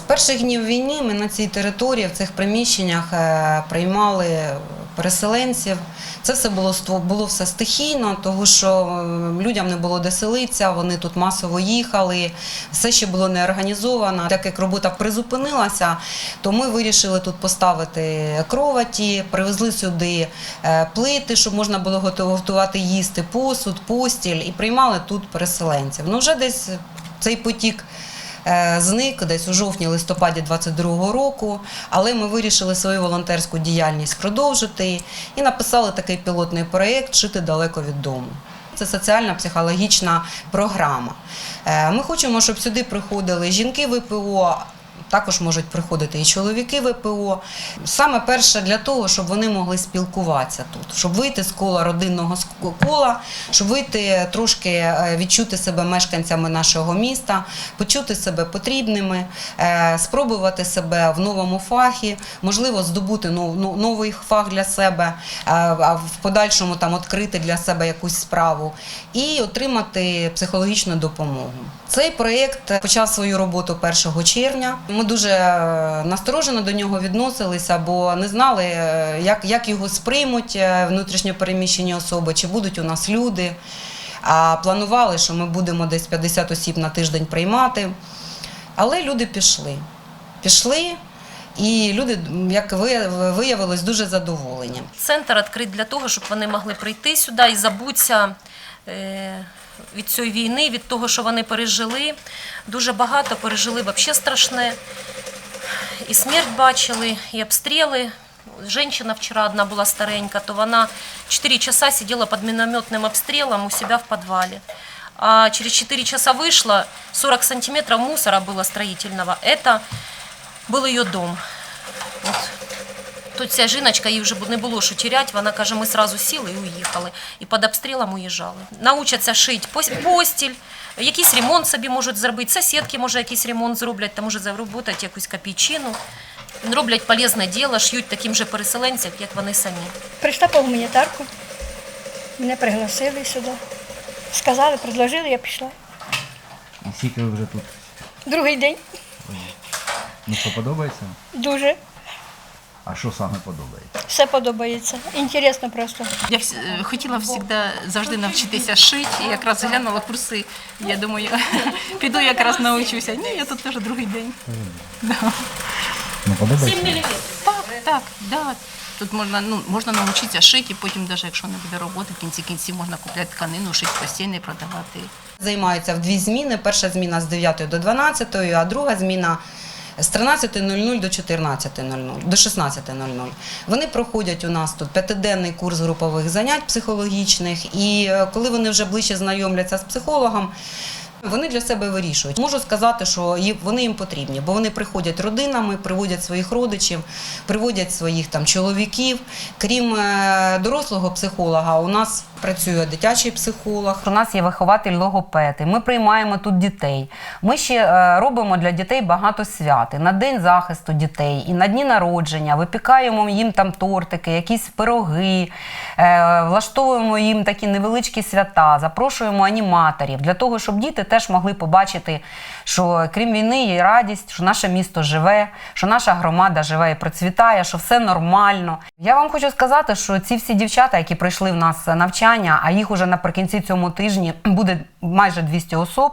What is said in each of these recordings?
перших днів війни ми на цій території, в цих приміщеннях е, приймали переселенців. Це все було було все стихійно, тому що е, людям не було де селитися, вони тут масово їхали, все ще було не організовано. Так як робота призупинилася, то ми вирішили тут поставити кроваті, привезли сюди е, плити, щоб можна було готу- готувати їсти, посуд, постіль і приймали тут переселенців. Ну вже десь цей потік. Е, Зник десь у жовтні-листопаді 22-го року, але ми вирішили свою волонтерську діяльність продовжити і написали такий пілотний проєкт Жити далеко від дому. Це соціальна психологічна програма. Е, Ми хочемо, щоб сюди приходили жінки ВПО. Також можуть приходити і чоловіки ВПО. Саме перше для того, щоб вони могли спілкуватися тут, щоб вийти з кола родинного кола, щоб вийти трошки е, відчути себе мешканцями нашого міста, почути себе потрібними, е, спробувати себе в новому фахі, можливо, здобути ну- новий фах для себе, е, а в подальшому там відкрити для себе якусь справу і отримати психологічну допомогу. Цей проєкт почав свою роботу 1 червня. Ми дуже е, насторожено до нього відносилися, бо не знали, е, як, як його сприймуть е, внутрішньо переміщені особи, чи будуть у нас люди. А планували, що ми будемо десь 50 осіб на тиждень приймати. Але люди пішли. Пішли, і люди, як ви- виявилось, дуже задоволені. Центр відкрит для того, щоб вони могли прийти сюди і забутися від цієї війни, від того, що вони пережили. Дуже багато пережили взагалі страшне. І смерть бачили, і обстріли. Женщина вчора одна була старенька, то вона 4 часа сидела под минометным обстрелом у себя в подвале. А через 4 часа вышла, 40 сантиметров мусора было строительного. Это был ее дом. От. Тут ця жіночка, їй вже не було що теряти, вона каже, ми сразу сіли і уїхали. І під обстрілом уїжджали. Научаться шити постіль, якийсь ремонт собі можуть зробити, сусідки, може, якийсь ремонт зроблять, та може заробити якусь копійчину. Роблять полезне діло, шьють таким же переселенцям, як вони самі. Прийшла по гуманітарку, мене пригласили сюди. Сказали, предложили, я пішла. І скільки ви вже тут? Другий день Ну що подобається? дуже А що саме подобається? все подобається. Інтересно просто. Я вс- е, хотіла завжди завжди навчитися шити, і якраз глянула курси. Я думаю, піду якраз навчуся. Ні, я тут теж другий день. Ну подобається? Так, так, да. Тут можна, ну, можна навчитися шити, і потім, навіть якщо не буде роботи, в кінці кінців можна купляти тканину, шити постійно і продавати. Займаються в дві зміни. Перша зміна з 9 до 12, а друга зміна з 13.00 до 14.00, до 16.00. Вони проходять у нас тут п'ятиденний курс групових занять психологічних, і е, коли вони вже ближче знайомляться з психологом, вони для себе вирішують. Можу сказати, що вони їм потрібні, бо вони приходять родинами, приводять своїх родичів, приводять своїх там чоловіків. Крім е, дорослого психолога, у нас працює дитячий психолог. У нас є вихователь логопеди. Ми приймаємо тут дітей. Ми ще е, робимо для дітей багато свят. На день захисту дітей, і на дні народження. Випікаємо їм там тортики, якісь пироги, е, влаштовуємо їм такі невеличкі свята, запрошуємо аніматорів для того, щоб діти теж могли побачити, що крім війни є радість, що наше місто живе, що наша громада живе і процвітає, що все нормально. Я вам хочу сказати, що ці всі дівчата, які прийшли в нас навчання, а їх уже наприкінці цьому тижні буде майже 200 особ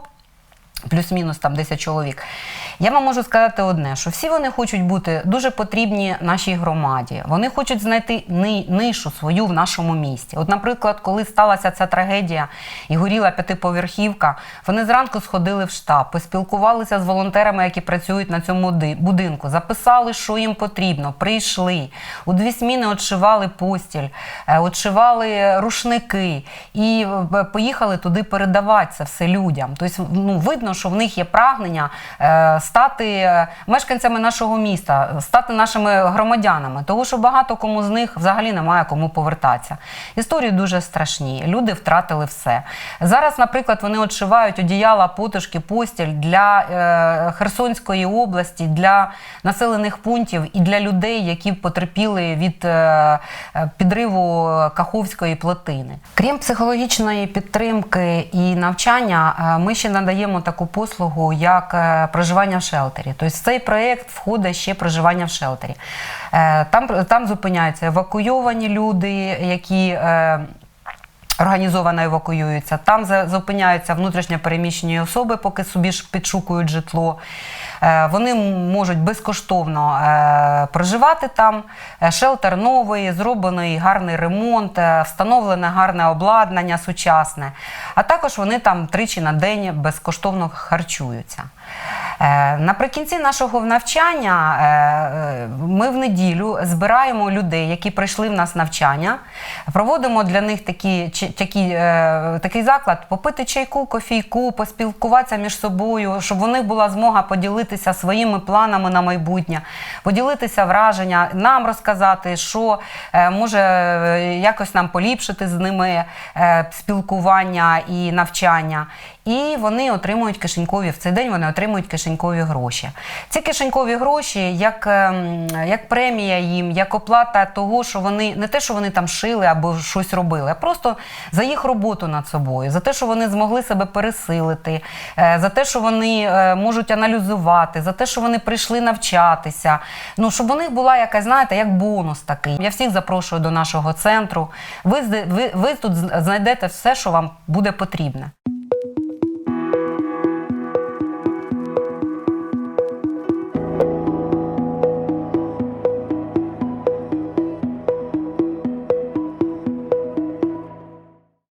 плюс-мінус там 10 чоловік. Я вам можу сказати одне: що всі вони хочуть бути дуже потрібні нашій громаді. Вони хочуть знайти ни- нишу свою в нашому місті. От, наприклад, коли сталася ця трагедія і горіла п'ятиповерхівка, вони зранку сходили в штаб, поспілкувалися з волонтерами, які працюють на цьому ди- будинку, записали, що їм потрібно, прийшли. У дві зміни отшивали постіль, е, отшивали рушники і е, поїхали туди передавати це все людям. Тобто, ну, видно, що в них є прагнення е, стати е, мешканцями нашого міста, стати нашими громадянами, тому що багато кому з них взагалі немає кому повертатися. Історії дуже страшні. Люди втратили все. Зараз, наприклад, вони отшивають одіяла, потушки, постіль для е, Херсонської області, для населених пунктів і для людей, які потерпіли від е, е, підриву Каховської плотини. Крім психологічної підтримки і навчання, е, ми ще надаємо таку послугу, як е, проживання в шелтері. Тобто цей проєкт входить ще проживання в шелтері. Е, Там, там зупиняються евакуйовані люди, які. е, Організовано евакуюються. Там зупиняються внутрішньо переміщені особи, поки собі підшукують житло. Е, Вони можуть безкоштовно проживати там. Шелтер новий, зроблений гарний ремонт, встановлене гарне обладнання сучасне. А також вони там тричі на день безкоштовно харчуються. Е, Наприкінці нашого навчання е, е, ми в неділю збираємо людей, які прийшли в нас навчання, проводимо для них такі, такі, такий заклад попити чайку, кофійку, поспілкуватися між собою, щоб у них була змога поділитися своїми планами на майбутнє, поділитися враження, нам розказати, що може якось нам поліпшити з ними спілкування і навчання. І вони отримують кишенькові в цей день. Вони отримують кишенькові гроші. Ці кишенькові гроші, як, ем, як премія їм, як оплата того, що вони не те, що вони там шили або щось робили, а просто за їх роботу над собою, за те, що вони змогли себе пересилити, е, за те, що вони е, можуть аналізувати, за те, що вони прийшли навчатися. Ну щоб у них була якась, знаєте, як бонус такий. Я всіх запрошую до нашого центру. Ви, ви, ви тут знайдете все, що вам буде потрібне.